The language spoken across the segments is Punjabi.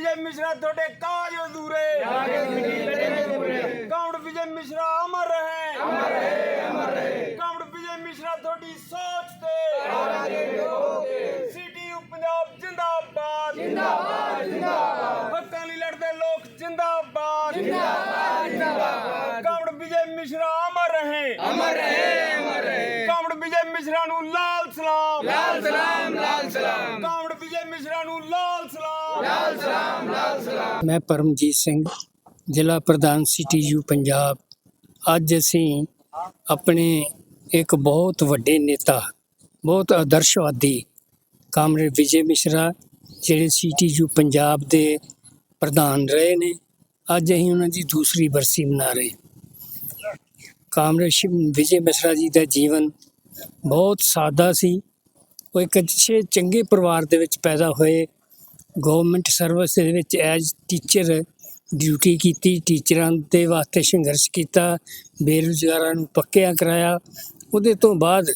ਵਿਜੇ ਮਿਸ਼ਰਾ ਤੁਹਾਡੇ ਕਾਜ ਅਧੂਰੇ। ਕਾਮੜ ਵਿਜੇ ਮਿਸ਼ਰਾ ਅਮਰ ਰਹੇ। ਅਮਰ ਰਹੇ ਅਮਰ ਰਹੇ। ਕਾਮੜ ਵਿਜੇ ਮਿਸ਼ਰਾ ਤੁਹਾਡੀ ਸੋਚ ਤੇ। ਸੀਟੀਯੂ ਪੰਜਾਬ ਜਿੰਦਾਬਾਦ। ਜਿੰਦਾਬਾਦ ਜਿੰਦਾਬਾਦ। ਹੱਕਾਂ ਲਈ ਲੜਦੇ ਲੋਕ ਜਿੰਦਾਬਾਦ। ਜਿੰਦਾਬਾਦ ਜਿੰਦਾਬਾਦ। ਕਾਮੜ ਵਿਜੇ ਮੈਂ ਪਰਮਜੀਤ ਸਿੰਘ, ਜ਼ਿਲ੍ਹਾ ਪ੍ਰਧਾਨ ਸੀਟੀਯੂ ਪੰਜਾਬ। ਅੱਜ ਅਸੀਂ ਆਪਣੇ ਇੱਕ ਬਹੁਤ ਵੱਡੇ ਨੇਤਾ, ਬਹੁਤ ਆਦਰਸ਼ਵਾਦੀ ਕਾਮਰੇਡ ਵਿਜੇ ਮਿਸ਼ਰਾ, ਜਿਹੜੇ ਸੀਟੀਯੂ ਪੰਜਾਬ ਦੇ ਪ੍ਰਧਾਨ ਰਹੇ ਨੇ, ਅੱਜ ਅਸੀਂ ਉਹਨਾਂ ਦੀ ਦੂਸਰੀ ਬਰਸੀ ਮਨਾ ਰਹੇ ਕਾਮਰੇਡ ਸ਼ਿਵ- ਵਿਜੇ ਮਿਸ਼ਰਾ ਜੀ ਦਾ ਜੀਵਨ ਬਹੁਤ ਸਾਦਾ ਸੀ। ਉਹ ਇੱਕ ਅੱਛੇ ਚੰਗੇ ਪਰਿਵਾਰ ਦੇ ਵਿੱਚ ਪੈਦਾ ਹੋਏ। ਗਵਰਨਮੈਂਟ ਸਰਵਿਸ ਦੇ ਵਿੱਚ ਐਜ਼ ਟੀਚਰ ਡਿਊਟੀ ਕੀਤੀ ਟੀਚਰਾਂ ਦੇ ਵਾਸਤੇ ਸੰਘਰਸ਼ ਕੀਤਾ, ਬੇਰੁਜ਼ਗਾਰਾਂ ਨੂੰ ਪੱਕਿਆ ਕਰਾਇਆ। ਉਹਦੇ ਤੋਂ ਬਾਅਦ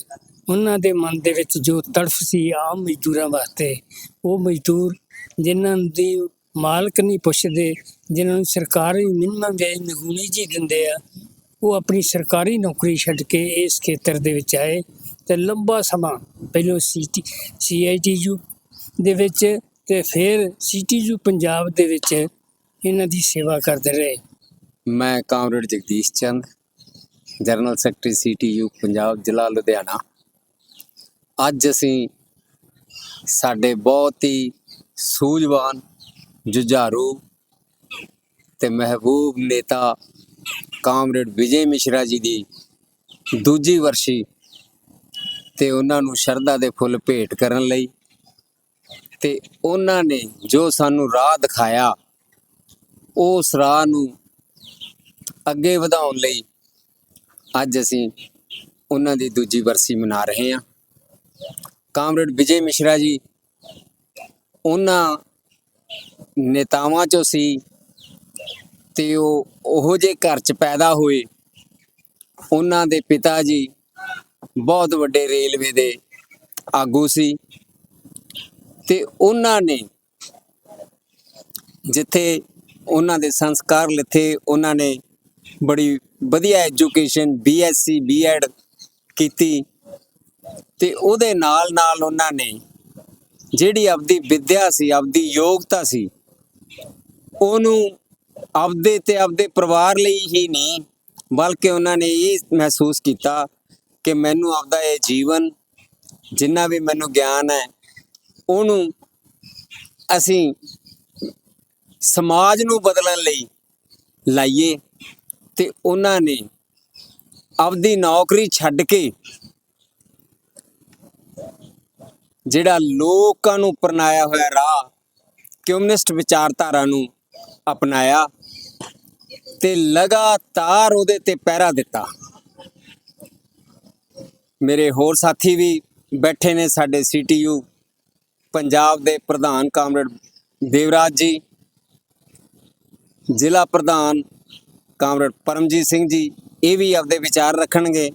ਉਹਨਾਂ ਦੇ ਮਨ ਦੇ ਵਿੱਚ ਜੋ ਤੜਫ ਸੀ ਆਮ ਮਜ਼ਦੂਰਾਂ ਵਾਸਤੇ, ਉਹ ਮਜ਼ਦੂਰ ਜਿਨ੍ਹਾਂ ਦੀ ਮਾਲਕ ਨਹੀਂ ਪੁੱਛਦੇ, ਜਿਨ੍ਹਾਂ ਨੂੰ ਸਰਕਾਰੀ ਮਿਨੀਮਮ ਵੇਜ ਨਗੂਣੀ ਜੀ ਦਿੰਦੇ ਆ, ਉਹ ਆਪਣੀ ਸਰਕਾਰੀ ਨੌਕਰੀ ਛੱਡ ਕੇ ਇਸ ਖੇਤਰ ਦੇ ਵਿੱਚ ਆਏ ਤੇ ਲੰਬਾ ਸਮਾਂ ਪਹਿਲਾਂ ਸੀਟੀ ਸੀਆਈਟੀਯੂ ਦੇ ਵਿੱਚ ਤੇ ਫਿਰ ਸੀਟੀਯੂ ਪੰਜਾਬ ਦੇ ਵਿੱਚ ਇਹਨਾਂ ਦੀ ਸੇਵਾ ਕਰਦੇ ਰਹੇ। ਮੈਂ comrade Jagdish Chand, general secretary CTU Punjab ਜ਼ਿਲ੍ਹਾ ਲੁਧਿਆਣਾ। ਅੱਜ ਅਸੀਂ ਸਾਡੇ ਬਹੁਤ ਹੀ ਸੂਝਵਾਨ ਜੁਝਾਰੂ ਤੇ ਮਹਿਬੂਬ ਨੇਤਾ ਕਾਮਰੇਡ ਵਿਜੇ ਮਿਸ਼ਰਾ ਜੀ ਦੀ ਦੂਜੀ ਵਰਸ਼ੀ ਤੇ ਉਹਨਾਂ ਨੂੰ ਸ਼ਰਧਾ ਦੇ ਫੁੱਲ ਭੇਟ ਕਰਨ ਲਈ ਤੇ ਉਹਨਾਂ ਨੇ ਜੋ ਸਾਨੂੰ ਰਾਹ ਦਿਖਾਇਆ, ਉਸ ਰਾਹ ਨੂੰ ਅੱਗੇ ਵਧਾਉਣ ਲਈ ਅੱਜ ਅਸੀਂ ਉਹਨਾਂ ਦੀ ਦੂਜੀ ਵਰਸੀ ਮਨਾ ਰਹੇ ਹਾਂ। ਕਾਮਰੇਡ ਵਿਜੇ ਮਿਸ਼ਰਾ ਜੀ, ਉਹਨਾਂ ਨੇਤਾਵਾਂ ਚੋਂ ਸੀ ਤੇ ਉਹ ਉਹੋ ਜੇ ਘਰ ਚ ਪੈਦਾ ਹੋਏ। ਉਹਨਾਂ ਦੇ ਪਿਤਾ ਜੀ ਬਹੁਤ ਵੱਡੇ ਰੇਲਵੇ ਦੇ ਆਗੂ ਸੀ। ਤੇ ਉਹਨਾਂ ਨੇ ਜਿੱਥੇ ਉਹਨਾਂ ਦੇ ਸੰਸਕਾਰ ਲਿੱਥੇ ਉਹਨਾਂ ਨੇ ਬੜੀ ਵਧੀਆ ਐਜੂਕੇਸ਼ਨ ਬੀਐਸਸੀ ਬੀਐਡ ਕੀਤੀ ਤੇ ਉਹਦੇ ਨਾਲ ਨਾਲ ਉਹਨਾਂ ਨੇ ਜਿਹੜੀ ਆਪਦੀ ਵਿੱਦਿਆ ਸੀ, ਆਪਦੀ ਯੋਗਤਾ ਸੀ, ਉਹਨੂੰ ਆਪਦੇ ਤੇ ਆਪਦੇ ਪਰਿਵਾਰ ਲਈ ਹੀ ਨਹੀਂ, ਬਲਕਿ ਉਹਨਾਂ ਨੇ ਇਹ ਮਹਿਸੂਸ ਕੀਤਾ ਕਿ ਮੈਨੂੰ ਆਪਦਾ ਇਹ ਜੀਵਨ ਜਿੰਨਾ ਵੀ ਮੈਨੂੰ ਗਿਆਨ ਹੈ ਉਹਨੂੰ ਅਸੀਂ ਸਮਾਜ ਨੂੰ ਬਦਲਣ ਲਈ ਲਾਈਏ ਤੇ ਉਹਨਾਂ ਨੇ ਆਪਦੀ ਨੌਕਰੀ ਛੱਡ ਕੇ ਜਿਹੜਾ ਲੋਕਾਂ ਨੂੰ ਅਪਣਾਇਆ ਹੋਇਆ ਰਾਹ ਕਮਿਊਨਿਸਟ ਵਿਚਾਰਧਾਰਾ ਨੂੰ ਅਪਣਾਇਆ ਤੇ ਲਗਾਤਾਰ ਉਹਦੇ ਤੇ ਪਹਿਰਾ ਦਿੱਤਾ। ਮੇਰੇ ਹੋਰ ਸਾਥੀ ਵੀ ਬੈਠੇ ਨੇ ਸਾਡੇ ਸੀਟੀਯੂ ਪੰਜਾਬ ਦੇ ਪ੍ਰਧਾਨ ਕਾਮਰੇਡ ਦੇਵਰਾਜ ਜੀ, ਜ਼ਿਲ੍ਹਾ ਪ੍ਰਧਾਨ ਕਾਮਰੇਡ ਪਰਮਜੀਤ ਸਿੰਘ ਜੀ, ਇਹ ਵੀ ਆਪਦੇ ਵਿਚਾਰ ਰੱਖਣਗੇ।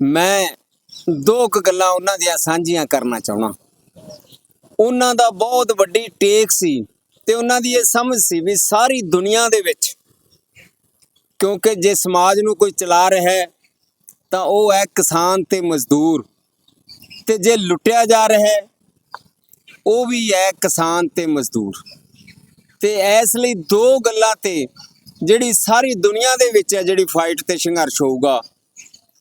ਮੈਂ ਦੋ ਕੁ ਗੱਲਾਂ ਉਹਨਾਂ ਦੀਆਂ ਸਾਂਝੀਆਂ ਕਰਨਾ ਚਾਹਣਾ ਉਹਨਾਂ ਦਾ ਬਹੁਤ ਵੱਡੀ ਟੇਕ ਸੀ ਤੇ ਉਹਨਾਂ ਦੀ ਇਹ ਸਮਝ ਸੀ ਵੀ ਸਾਰੀ ਦੁਨੀਆ ਦੇ ਵਿੱਚ ਕਿਉਂਕਿ ਜੇ ਸਮਾਜ ਨੂੰ ਕੋਈ ਚਲਾ ਰਿਹਾ ਹੈ, ਤਾਂ ਉਹ ਹੈ ਕਿਸਾਨ ਤੇ ਮਜ਼ਦੂਰ। ਤੇ ਜੇ ਲੁੱਟਿਆ ਜਾ ਰਿਹਾ ਹੈ ਉਹ ਵੀ ਹੈ ਕਿਸਾਨ ਤੇ ਮਜ਼ਦੂਰ। ਤੇ ਇਸ ਲਈ ਦੋ ਗੱਲਾਂ ਤੇ ਜਿਹੜੀ ਸਾਰੀ ਦੁਨੀਆ ਦੇ ਵਿੱਚ ਹੈ ਜਿਹੜੀ ਫਾਈਟ ਤੇ ਸੰਘਰਸ਼ ਹੋਊਗਾ,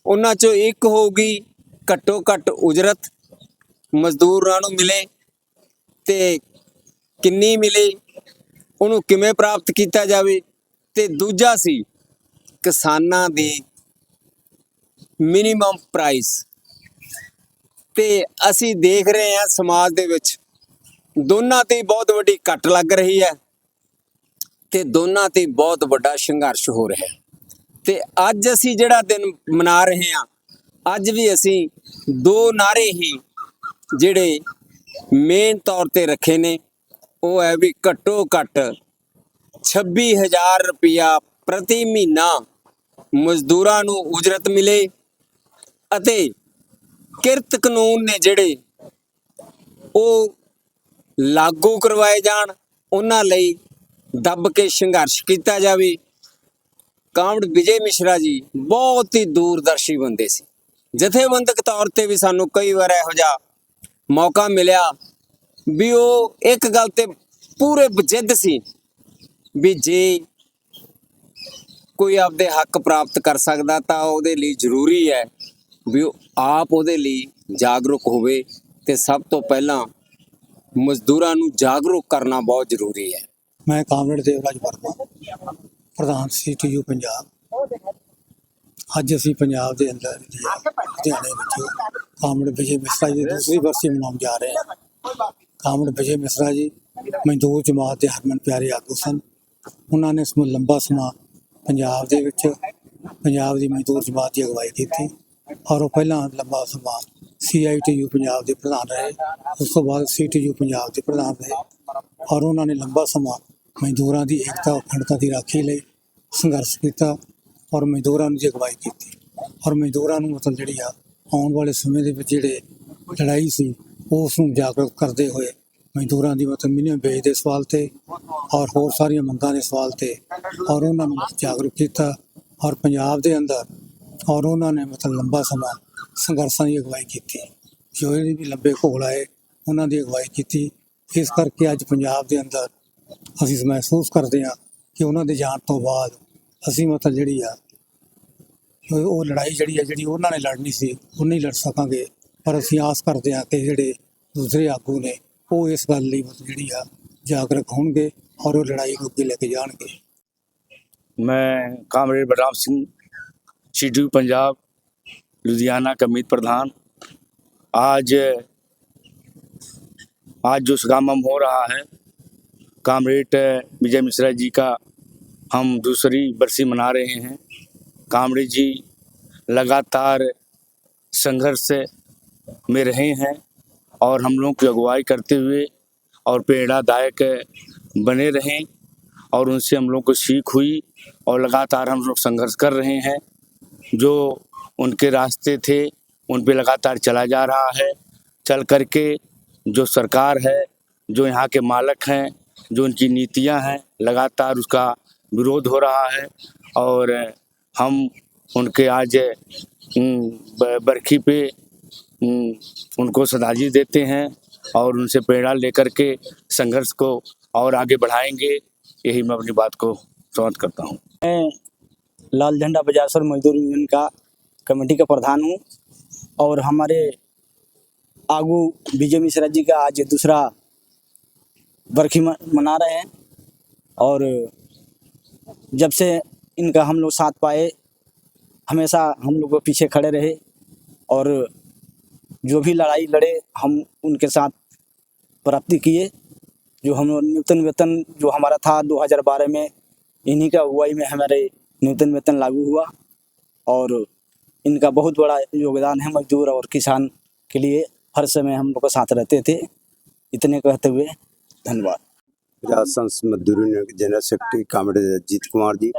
ਉਹਨਾਂ ਚੋਂ ਇੱਕ ਹੋਊਗੀ ਘੱਟੋ ਘੱਟ ਉਜਰਤ, ਮਜ਼ਦੂਰਾਂ ਨੂੰ ਮਿਲੇ ਤੇ ਕਿੰਨੀ ਮਿਲੇ, ਉਹਨੂੰ ਕਿਵੇਂ ਪ੍ਰਾਪਤ ਕੀਤਾ ਜਾਵੇ ਤੇ ਦੂਜਾ ਸੀ ਕਿਸਾਨਾਂ ਦੀ ਮਿਨੀਮਮ ਪ੍ਰਾਈਸ ਤੇ ਅਸੀਂ ਦੇਖ ਰਹੇ ਹਾਂ ਸਮਾਜ ਦੇ ਵਿੱਚ ਦੋਨਾਂ ਤੇ ਬਹੁਤ ਵੱਡੀ ਕੱਟ ਲੱਗ ਰਹੀ ਹੈ ਤੇ ਦੋਨਾਂ ਤੇ ਬਹੁਤ ਵੱਡਾ ਸੰਘਰਸ਼ ਹੋ ਰਿਹਾ ਹੈ। ਤੇ ਅੱਜ ਅਸੀਂ ਜਿਹੜਾ ਦਿਨ ਮਨਾ ਰਹੇ ਹਾਂ, ਅੱਜ ਵੀ ਅਸੀਂ ਦੋ ਨਾਰੇ ਹੀ ਜਿਹੜੇ ਮੇਨ ਤੌਰ ਤੇ ਰੱਖੇ ਨੇ, ਉਹ ਹੈ ਵੀ ਘੱਟੋ ਘੱਟ 26000 ਰੁਪਇਆ ਪ੍ਰਤੀ ਮਹੀਨਾ ਮਜ਼ਦੂਰਾਂ ਨੂੰ ਉਜਰਤ ਮਿਲੇ ਅਤੇ ਕਿਰਤ ਕਾਨੂੰਨ ਨੇ ਜਿਹੜੇ ਉਹ ਲਾਗੂ ਕਰਵਾਏ ਜਾਣ, ਉਹਨਾਂ ਲਈ ਦੱਬ ਕੇ ਸੰਘਰਸ਼ ਕੀਤਾ ਜਾਵੇ। ਕਾਮੜ ਵਿਜੇ ਮਿਸ਼ਰਾ ਜੀ ਬਹੁਤ ਹੀ ਦੂਰਦਰਸ਼ੀ ਬੰਦੇ ਸੀ। ਜਥੇਬੰਦਕ ਤੌਰ ਤੇ ਵੀ ਸਾਨੂੰ ਕਈ ਵਾਰ ਇਹੋ ਜਿਹਾ ਮੌਕਾ ਮਿਲਿਆ ਵੀ ਉਹ ਇੱਕ ਗੱਲ ਤੇ ਪੂਰੇ ਜਿੱਦ ਸੀ ਵੀ ਜੇ ਕੋਈ ਆਪਦੇ ਹੱਕ ਪ੍ਰਾਪਤ ਕਰ ਸਕਦਾ ਤਾਂ ਉਹਦੇ ਲਈ ਜ਼ਰੂਰੀ ਹੈ ਵੀ ਉਹ ਆਪ ਉਹਦੇ ਲਈ ਜਾਗਰੂਕ ਹੋਵੇ ਤੇ ਸਭ ਤੋਂ ਪਹਿਲਾਂ ਮਜ਼ਦੂਰਾਂ ਨੂੰ ਜਾਗਰੂਕ ਕਰਨਾ ਬਹੁਤ ਜ਼ਰੂਰੀ ਹੈ। ਮੈਂ ਕਾਮਰੇਡ ਦੇਵਰਾਜ ਵਰਮਾ, ਪ੍ਰਧਾਨ ਸੀਟੀਯੂ ਪੰਜਾਬ। ਅੱਜ ਅਸੀਂ ਪੰਜਾਬ ਦੇ ਅੰਦਰ ਲੁਧਿਆਣੇ ਵਿੱਚ ਕਾਮਰੇਡ ਵਿਜੇ ਮਿਸਰਾ ਜੀ ਦੀ ਦੂਸਰੀ ਵਰਸੀ ਮਨਾਉਣ ਜਾ ਰਹੇ ਹਾਂ। ਕਾਮਰੇਡ ਵਿਜੇ ਮਿਸਰਾ ਜੀ, ਮਜ਼ਦੂਰ ਜਮਾਤ ਦੇ ਹਰਮਨ ਪਿਆਰੇ ਆਗੂ ਸਨ। ਉਹਨਾਂ ਨੇ ਸਮੇਂ ਲੰਬਾ ਸਮਾਂ ਪੰਜਾਬ ਦੇ ਵਿੱਚ, ਪੰਜਾਬ ਦੀ ਮਜ਼ਦੂਰ ਜਮਾਤ ਦੀ ਅਗਵਾਈ ਕੀਤੀ ਔਰ ਉਹ ਪਹਿਲਾਂ ਲੰਬਾ ਸਮਾਂ ਸੀਆਈਟੀਯੂ ਪੰਜਾਬ ਦੇ ਪ੍ਰਧਾਨ ਰਹੇ। ਉਸ ਤੋਂ ਬਾਅਦ ਸੀਟੀਯੂ ਪੰਜਾਬ ਦੇ ਪ੍ਰਧਾਨ ਰਹੇ ਔਰ ਉਹਨਾਂ ਨੇ ਲੰਬਾ ਸਮਾਂ ਮਜ਼ਦੂਰਾਂ ਦੀ ਏਕਤਾ, ਅਖੰਡਤਾ ਦੀ ਰਾਖੀ ਲਈ ਸੰਘਰਸ਼ ਕੀਤਾ ਔਰ ਮਜ਼ਦੂਰਾਂ ਨੂੰ ਦੀ ਅਗਵਾਈ ਕੀਤੀ। ਔਰ ਮਜ਼ਦੂਰਾਂ ਨੂੰ ਮਤਲਬ ਜਿਹੜੀ ਆ, ਆਉਣ ਵਾਲੇ ਸਮੇਂ ਦੇ ਵਿੱਚ ਜਿਹੜੇ ਲੜਾਈ ਸੀ, ਉਸ ਨੂੰ ਜਾਗਰੂਕ ਕਰਦੇ ਹੋਏ ਮਜ਼ਦੂਰਾਂ ਦੀ ਮਤਲਬ ਮਿਨੀਮਮ ਵੇਜ ਦੇ ਸਵਾਲ ਤੇ ਔਰ ਹੋਰ ਸਾਰੀਆਂ ਮੰਗਾਂ ਦੇ ਸਵਾਲ ਤੇ ਔਰ ਉਹਨਾਂ ਨੂੰ ਜਾਗਰੂਕ ਕੀਤਾ ਔਰ ਪੰਜਾਬ ਦੇ ਅੰਦਰ ਔਰ ਉਹਨਾਂ ਨੇ ਮਤਲਬ ਲੰਬਾ ਸਮਾਂ ਸੰਘਰਸ਼ਾਂ ਦੀ ਅਗਵਾਈ ਕੀਤੀ। ਜਿਹੜੇ ਵੀ ਲੰਬੇ ਘੋਲ ਆਏ, ਉਹਨਾਂ ਦੀ ਅਗਵਾਈ ਕੀਤੀ। ਇਸ ਕਰਕੇ ਅੱਜ ਪੰਜਾਬ ਦੇ ਅੰਦਰ ਅਸੀਂ ਮਹਿਸੂਸ ਕਰਦੇ ਹਾਂ ਕਿ ਉਹਨਾਂ ਦੇ ਜਾਣ ਤੋਂ ਬਾਅਦ ਅਸੀਂ ਮਤਲਬ ਜਿਹੜੀ ਆ, ਉਹ ਲੜਾਈ ਜਿਹੜੀ ਆ, ਜਿਹੜੀ ਉਹਨਾਂ ਨੇ ਲੜਨੀ ਸੀ ਉਹ ਨਹੀਂ ਲੜ ਸਕਾਂਗੇ। ਪਰ ਅਸੀਂ ਆਸ ਕਰਦੇ ਹਾਂ ਕਿ ਜਿਹੜੇ ਦੂਸਰੇ ਆਗੂ ਨੇ, ਉਹ ਇਸ ਗੱਲ ਲਈ ਜਿਹੜੀ ਆ, ਜਾਗਰੂਕ ਹੋਣਗੇ ਔਰ ਉਹ ਲੜਾਈ ਨੂੰ ਅੱਗੇ ਲੈ ਕੇ ਜਾਣਗੇ। ਮੈਂ ਕਾਮਰੇਡ ਬਰਾਮ ਸਿੰਘ ਸ਼ੀਡੂ ਪੰਜਾਬ लुधियाना का मीत प्रधान। आज आज जो समागम हो रहा है, कामरेड, विजय मिश्रा जी का हम दूसरी बरसी मना रहे हैं। कामरेड जी लगातार संघर्ष में रहे हैं और हम लोग की अगुवाई करते हुए और प्रेरणादायक बने रहें और उनसे हम लोग को सीख हुई और लगातार हम लोग संघर्ष कर रहे हैं, जो उनके रास्ते थे, उन पर लगातार चला जा रहा है। चल करके जो सरकार है, जो यहाँ के मालक हैं, जो उनकी नीतियाँ हैं, लगातार उसका विरोध हो रहा है और हम उनके आज बरखी पे उनको श्रद्धांजलि देते हैं और उनसे प्रेरणा लेकर के संघर्ष को और आगे बढ़ाएँगे। यही मैं अपनी बात को समाप्त करता हूँ। मैं लाल झंडा बजासर मजदूर यूनियन का कमेटी का प्रधान हूँ और हमारे आगू विजय मिश्रा जी का आज दूसरा बरखी मना रहे हैं और जब से इनका हम लोग साथ पाए, हमेशा हम लोग पीछे खड़े रहे और जो भी लड़ाई लड़े, हम उनके साथ प्राप्ति किए, जो हम न्यूनतम वेतन जो हमारा था 2012 में, इन्हीं का अगुवाई में हमारे न्यूनतम वेतन लागू हुआ और इनका बहुत बड़ा योगदान है मजदूर और किसान के लिए। हर समय हम लोग के साथ रहते थे। इतने कहते हुए धन्यवाद। राजस्थान मजदूर general secretary comrade Ajit Kumar ji.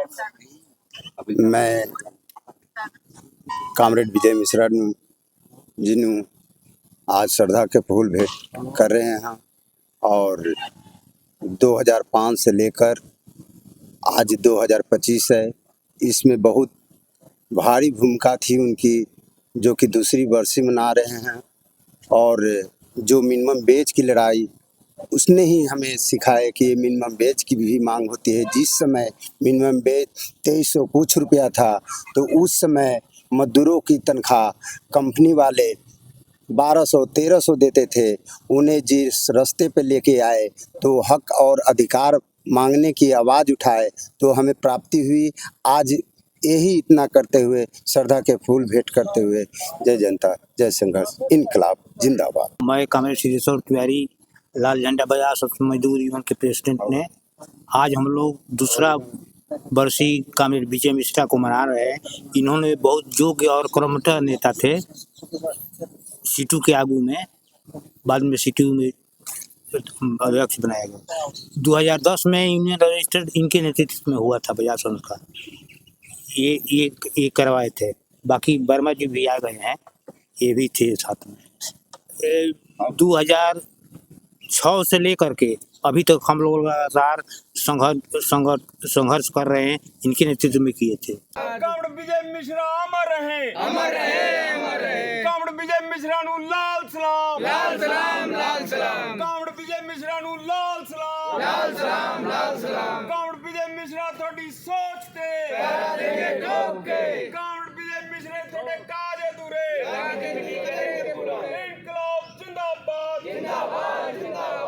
मैं कामरेड विजय मिश्रा जिन्हों आज श्रद्धा के फूल भेंट कर रहे हैं। और 2005 से लेकर आज 2025 है। इसमें बहुत भारी भूमिका थी उनकी, जो कि दूसरी बरसी मना रहे हैं और जो मिनिमम वेज की लड़ाई, उसने ही हमें सिखाया कि मिनिमम वेज की भी मांग होती है। जिस समय मिनिमम वेज तेईस सौ कुछ रुपया था तो उस समय मजदूरों की तनख्वाह कंपनी वाले बारह सौ, तेरह सौ देते थे। उन्हें जिस रास्ते पे लेके आए तो हक और अधिकार मांगने की आवाज़ उठाए तो हमें प्राप्ति हुई। आज यही इतना करते हुए श्रद्धा के फूल भेंट करते हुए जय जनता, जय संघर्ष, इनकलाब, जिंदाबाद। मैं कामेश सिद्धेश्वर तिवारी, लाल झंडा बाज़ार सबसे मजदूर यूनियन के प्रेसिडेंट ने। आज हम लोग दूसरा बरसी कामेश विजय मिश्रा को मना रहे हैं। इन्होंने बहुत योग्य और कर्मठ नेता थे सीटू के आगू में। बाद में सीटू में अध्यक्ष बनाया गया। 2010 में यूनियन रजिस्टर्ड इनके नेतृत्व में हुआ था बजाज का ये ये ये करवाए थे। बाकी वर्मा जी भी आ गए हैं ये भी थे साथ में। दो हज़ार छ से लेकर के अभी तक हम लोग लगातार संघर्ष संघर्ष संघर्ष कर रहे हैं इनके नेतृत्व में किए थे। विजय मिश्रा अमर रहे अमर रहे अमर रहे कामड़ विजय मिश्रा नु लाल सलाम। लाल सलाम लाल सलाम। कामड़ विजय मिश्रा नु लाल सलाम। लाल सलाम लाल सलाम। ਤੁਹਾਡੀ ਸੋਚ ਤੇ। ਪੈਰ ਦੇਗੇ ਠੋਕ ਕੇ ਕਾਉਂਟ ਬੀਜੇਪੀ ਸਰੇ ਤੁਹਾਡੇ ਕਾਜ ਅਧੂਰੇ ਲੱਗਦੀ ਨਹੀਂ ਕਰੇਗੇ ਪੂਰਾ ਇਨਕਲਾਬ ਜਿੰਦਾਬਾਦ। ਜਿੰਦਾਬਾਦ ਜਿੰਦਾਬਾਦ।